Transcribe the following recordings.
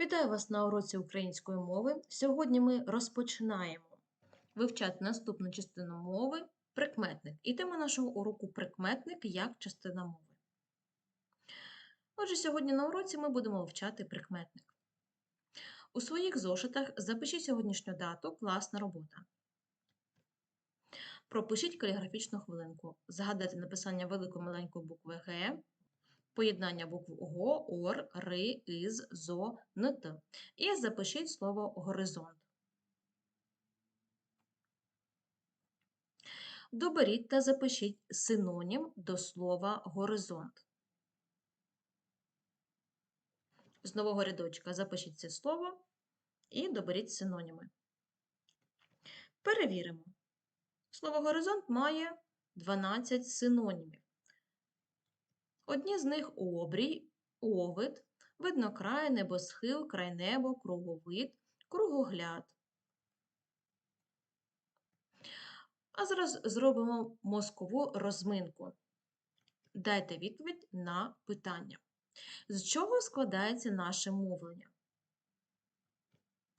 Вітаю вас на уроці української мови. Сьогодні ми розпочинаємо вивчати наступну частину мови прикметник. І тема нашого уроку прикметник як частина мови. Отже, сьогодні на уроці ми будемо вивчати прикметник. У своїх зошитах запишіть сьогоднішню дату класна робота. Пропишіть каліграфічну хвилинку. Згадайте написання великої маленької букви Г, поєднання букв ГО, ОР, РИ, ІЗ, ЗО, НТ. І запишіть слово горизонт. Доберіть та запишіть синонім до слова горизонт. З нового рядочка запишіть це слово і доберіть синоніми. Перевіримо. Слово горизонт має 12 синонімів. Одні з них обрій, овид, виднокрай, небосхил, крайнебо, круговид, кругогляд. А зараз зробимо мозкову розминку. Дайте відповідь на питання. З чого складається наше мовлення?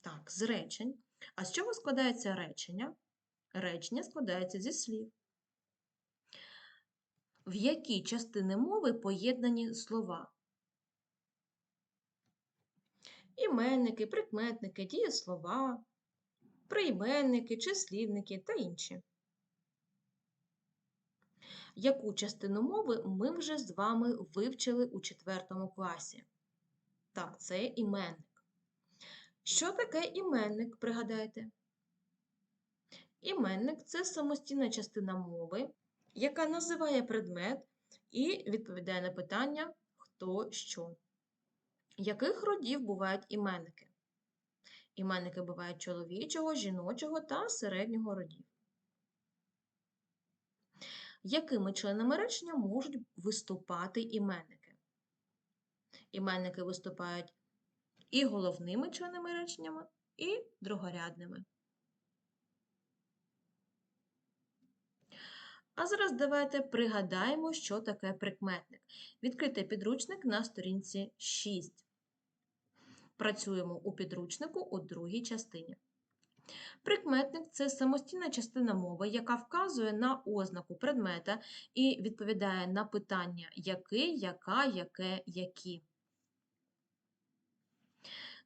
Так, з речень. А з чого складається речення? Речення складається зі слів. В які частини мови поєднані слова? Іменники, прикметники, дієслова, прийменники, числівники та інші. Яку частину мови ми вже з вами вивчили у 4 класі? Так, це іменник. Що таке іменник, пригадайте? Іменник це самостійна частина мови, яка називає предмет і відповідає на питання хто що. Яких родів бувають іменники? Іменники бувають чоловічого, жіночого та середнього родів. Якими членами речення можуть виступати іменники? Іменники виступають і головними членами реченнями, і другорядними. А зараз давайте пригадаємо, що таке прикметник. Відкрийте підручник на сторінці 6. Працюємо у підручнику у другій частині. Прикметник це самостійна частина мови, яка вказує на ознаку предмета і відповідає на питання який, яка, яке, які.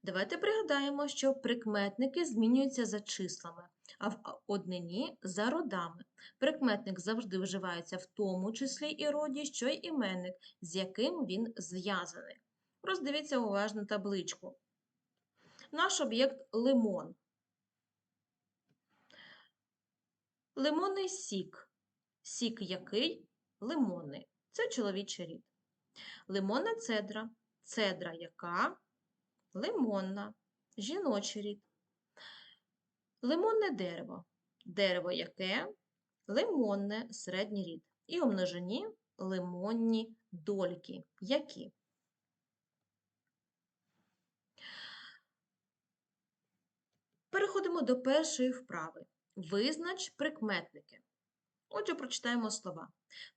Давайте пригадаємо, що прикметники змінюються за числами, а в однині за родами. Прикметник завжди вживається в тому числі і роді, що й іменник, з яким він зв'язаний. Роздивіться уважно табличку. Наш об'єкт лимон. Лимонний сік. Сік який? Лимонний. Це чоловічий рід. Лимонна цедра. Цедра яка? Лимонна. Жіночий рід. Лимонне дерево. Дерево яке? Лимонне середній рід. І у лимонні дольки. Які? Переходимо до першої вправи. Визнач прикметники. Отже, прочитаємо слова.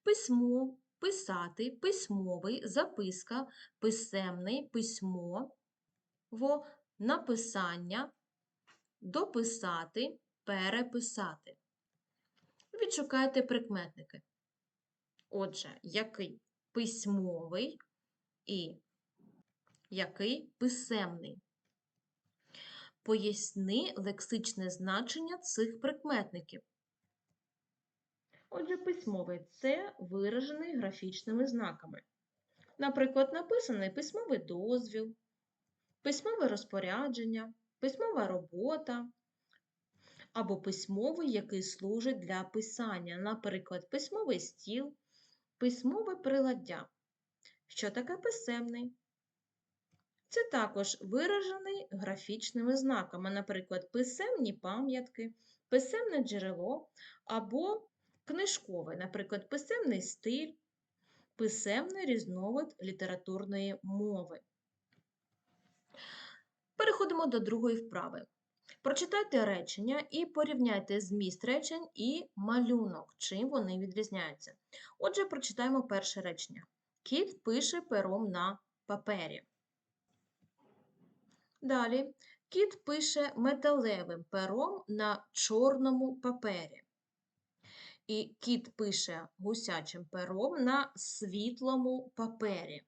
Письмо, писати, письмовий, записка, писемний, письмо, написання, дописати, переписати. Відшукайте прикметники. Отже, який письмовий і який писемний. Поясни лексичне значення цих прикметників. Отже, письмовий це виражений графічними знаками. Наприклад, написаний письмовий дозвіл, письмове розпорядження, письмова робота або письмовий, який служить для писання, наприклад, письмовий стіл, письмове приладдя. Що таке писемний? Це також виражений графічними знаками, наприклад, писемні пам'ятки, писемне джерело або книжкове, наприклад, писемний стиль, писемний різновид літературної мови. Переходимо до другої вправи. Прочитайте речення і порівняйте зміст речень і малюнок, чим вони відрізняються. Отже, прочитаємо перше речення. Кіт пише пером на папері. Далі кіт пише металевим пером на чорному папері. І кіт пише гусячим пером на світлому папері.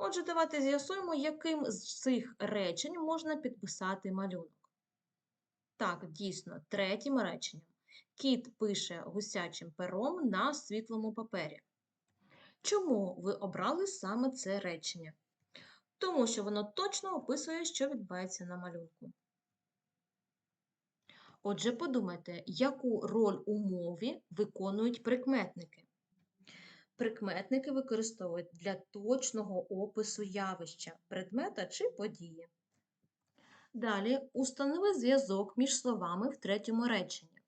Отже, давайте з'ясуємо, яким з цих речень можна підписати малюнок. Так, дійсно, третім реченням. Кіт пише гусячим пером на світлому папері. Чому ви обрали саме це речення? Тому що воно точно описує, що відбувається на малюнку. Отже, подумайте, яку роль у мові виконують прикметники. Прикметники використовують для точного опису явища, предмета чи події. Далі установи зв'язок між словами в третьому реченні.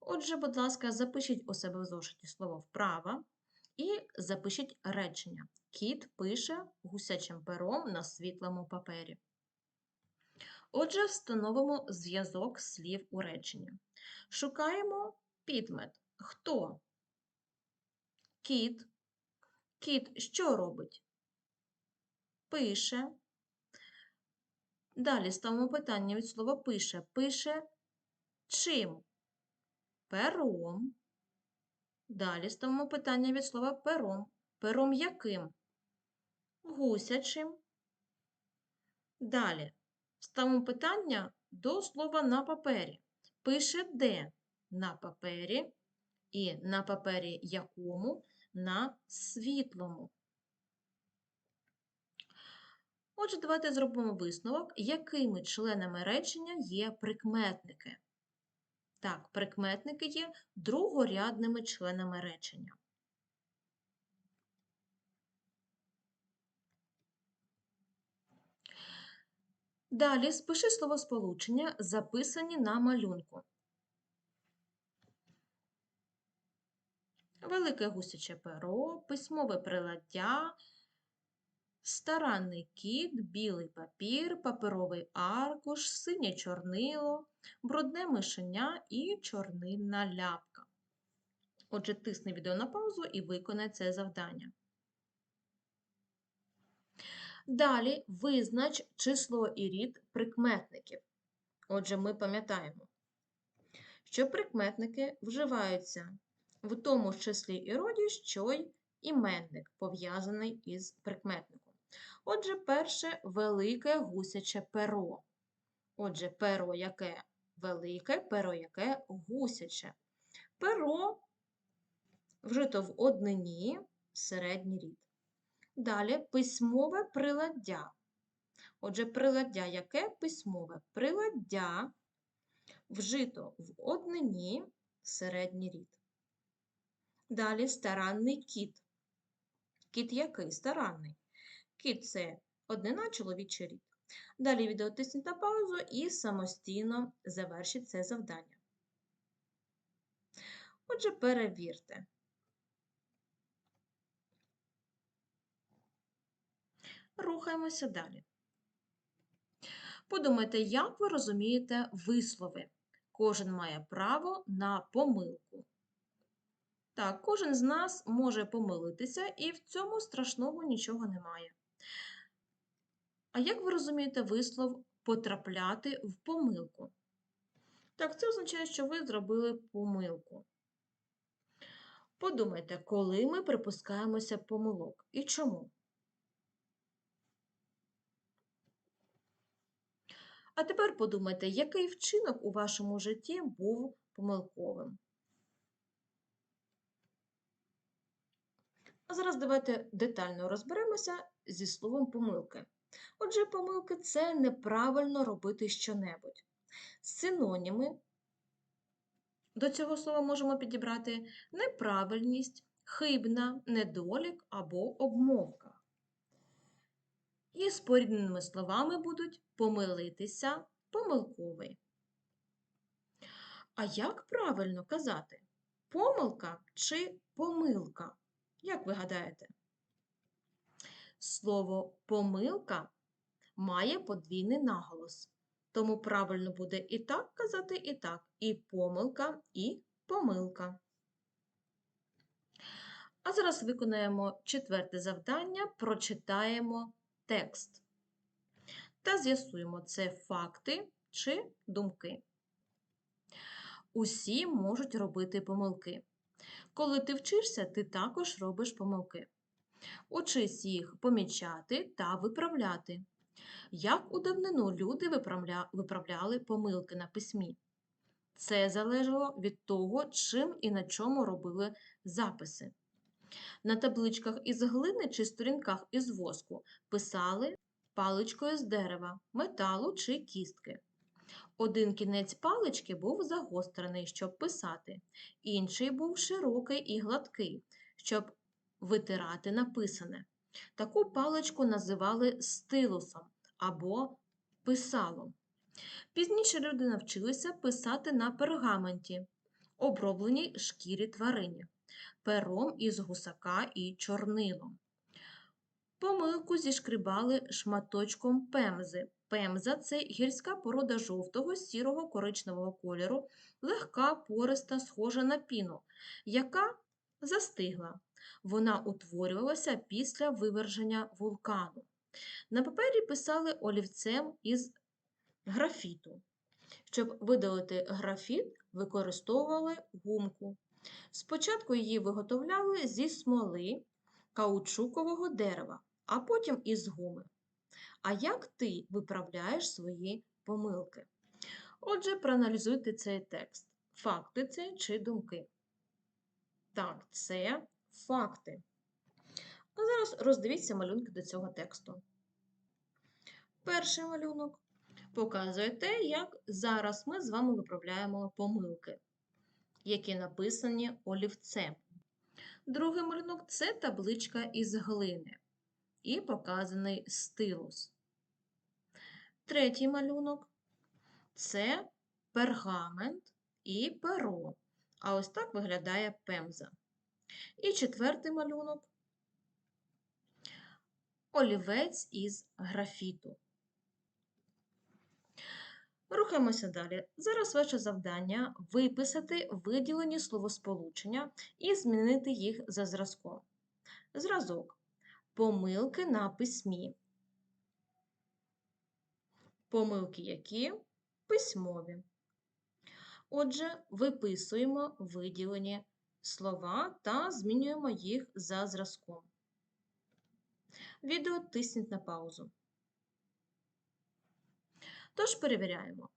Отже, будь ласка, запишіть у себе в зошиті слово вправо і запишіть речення. Кіт пише гусячим пером на світлому папері. Отже, встановимо зв'язок слів у реченні. Шукаємо підмет. Хто? Кіт. Кіт що робить? Пише. Далі ставимо питання від слова пише. Пише чим? Пером. Далі ставимо питання від слова пером. Пером яким? Гусячим. Далі ставимо питання до слова на папері. Пише де? На папері. І на папері якому? На світлому. Отже, давайте зробимо висновок, якими членами речення є прикметники. Так, прикметники є другорядними членами речення. Далі спиши словосполучення, записані на малюнку. Велике гусяче перо, письмове приладдя, старанний кіт, білий папір, паперовий аркуш, синє чорнило, брудне мишеня і чорнильна ляпка. Отже, тисни відео на паузу і виконай це завдання. Далі визнач число і рід прикметників. Отже, ми пам'ятаємо, що прикметники вживаються в тому числі і роді, що й іменник, пов'язаний із прикметником. Отже, перше велике гусяче перо. Отже, перо яке велике, перо яке гусяче. Перо вжито в однині середній рід. Далі письмове приладдя. Отже, приладдя яке письмове? Приладдя вжито в однині середній рід. Далі старанний кіт. Кіт який старанний? Кіт це однина чоловічий рід. Далі відео тисніть на паузу і самостійно завершіть це завдання. Отже, перевірте. Рухаємося далі. Подумайте, як ви розумієте вислови. Кожен має право на помилку. Так, кожен з нас може помилитися, і в цьому страшного нічого немає. А як ви розумієте вислов потрапляти в помилку? Так, це означає, що ви зробили помилку. Подумайте, коли ми припускаємося помилок і чому? А тепер подумайте, який вчинок у вашому житті був помилковим. А зараз давайте детально розберемося зі словом помилки. Отже, помилки це неправильно робити щонебудь. Синоніми до цього слова можемо підібрати неправильність, хибна, недолік або обмовка. І спорідненими словами будуть помилитися, помилковий. А як правильно казати? Помилка чи помилка? Як ви гадаєте? Слово помилка має подвійний наголос. Тому правильно буде і так казати, і так, і помилка, і помилка. А зараз виконаємо четверте завдання, прочитаємо текст. та з'ясуємо, це факти чи думки. Усі можуть робити помилки. Коли ти вчишся, ти також робиш помилки. Учись їх помічати та виправляти. Як у давнину люди виправля- виправляли помилки на письмі? Це залежало від того, чим і на чому робили записи. На табличках із глини чи сторінках із воску писали паличкою з дерева, металу чи кістки. Один кінець палички був загострений, щоб писати, інший був широкий і гладкий, щоб витирати написане. Таку паличку називали стилусом або писалом. Пізніше люди навчилися писати на пергаменті, обробленій шкірі тварині, пером із гусака і чорнилом. Помилку зішкрібали шматочком пемзи. Пемза це гірська порода жовтого, сірого, коричневого кольору, легка, пориста, схожа на піну, яка застигла. Вона утворювалася після виверження вулкану. На папері писали олівцем із графіту. Щоб видалити графіт, використовували гумку. Спочатку її виготовляли зі смоли каучукового дерева, а потім із гуми. А як ти виправляєш свої помилки? Отже, проаналізуйте цей текст. Факти це чи думки? Так, це факти. А зараз роздивіться малюнки до цього тексту. Перший малюнок показує те, як зараз ми з вами виправляємо помилки, які написані олівцем. Другий малюнок це табличка із глини і показаний стилус. Третій малюнок це пергамент і перо. А ось так виглядає пемза. І четвертий малюнок олівець із графіту. Рухаємося далі. Зараз ваше завдання виписати виділені словосполучення і змінити їх за зразком. Зразок. Помилки на письмі. Помилки які? Письмові. Отже, виписуємо виділені слова та змінюємо їх за зразком. Відео тисніть на паузу. Тож перевіряємо.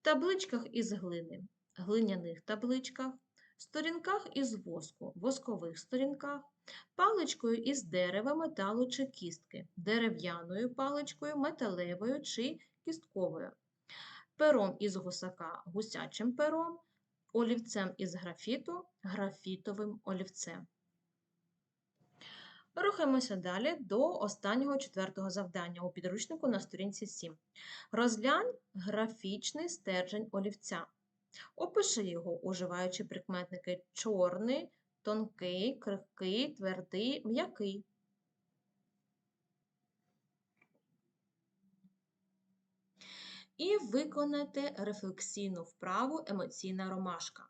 В табличках із глини, глиняних табличках, сторінках із воску, воскових сторінках, паличкою із дерева, металу чи кістки, дерев'яною паличкою, металевою чи кістковою, пером із гусака, гусячим пером, олівцем із графіту, графітовим олівцем. Рухаємося далі до останнього четвертого завдання у підручнику на сторінці 7. Розглянь графічний стержень олівця. Опиши його, уживаючи прикметники чорний, тонкий, крихкий, твердий, м'який. І виконайте рефлексійну вправу емоційна ромашка.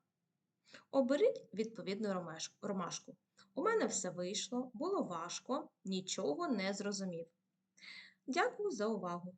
Оберіть відповідну ромашку. У мене все вийшло, було важко, нічого не зрозумів. Дякую за увагу!